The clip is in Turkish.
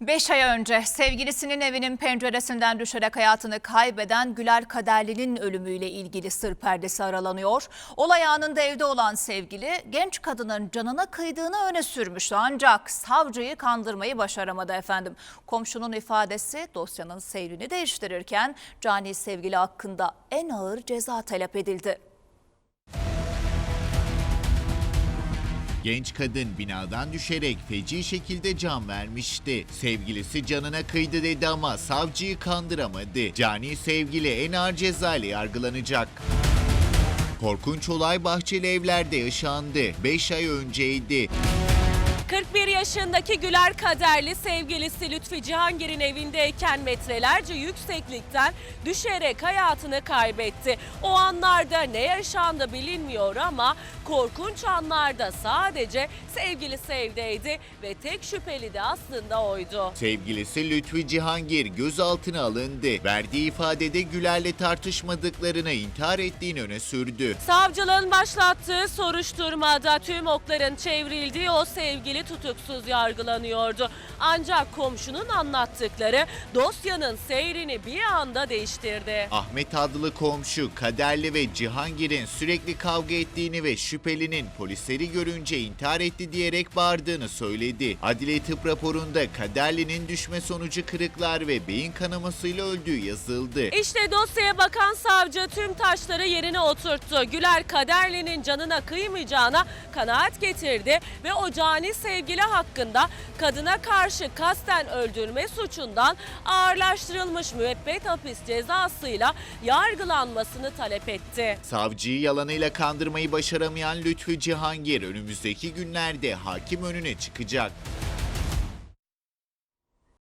Beş ay önce sevgilisinin evinin penceresinden düşerek hayatını kaybeden Güler Kaderli'nin ölümüyle ilgili sır perdesi aralanıyor. Olay anında evde olan sevgili genç kadının canına kıydığını öne sürmüştü ancak savcıyı kandırmayı başaramadı efendim. Komşunun ifadesi dosyanın seyrini değiştirirken cani sevgili hakkında en ağır ceza talep edildi. Genç kadın binadan düşerek feci şekilde can vermişti. Sevgilisi canına kıydı dedi ama savcıyı kandıramadı. Cani sevgili en ağır ceza ile yargılanacak. Korkunç olay Bahçeli Evler'de yaşandı. 5 ay önceydi. 41 yaşındaki Güler Kaderli sevgilisi Lütfi Cihangir'in evindeyken metrelerce yükseklikten düşerek hayatını kaybetti. O anlarda ne yaşandı bilinmiyor ama korkunç anlarda sadece sevgilisi evdeydi ve tek şüpheli de aslında oydu. Sevgilisi Lütfi Cihangir gözaltına alındı. Verdiği ifadede Güler'le tartışmadıklarını intihar ettiğini öne sürdü. Savcılığın başlattığı soruşturmada tüm okların çevrildiği o sevgili tutuksuz yargılanıyordu. Ancak komşunun anlattıkları dosyanın seyrini bir anda değiştirdi. Ahmet adlı komşu Kaderli ve Cihangir'in sürekli kavga ettiğini ve şüphelinin polisleri görünce intihar etti diyerek bağırdığını söyledi. Adli tıp raporunda Kaderli'nin düşme sonucu kırıklar ve beyin kanamasıyla öldüğü yazıldı. İşte dosyaya bakan savcı tüm taşları yerine oturttu. Güler Kaderli'nin canına kıymayacağına kanaat getirdi ve o cani sevgili hakkında kadına karşı kasten öldürme suçundan ağırlaştırılmış müebbet hapis cezasıyla yargılanmasını talep etti. Savcıyı yalanıyla kandırmayı başaramayan Lütfü Cihangir önümüzdeki günlerde hakim önüne çıkacak.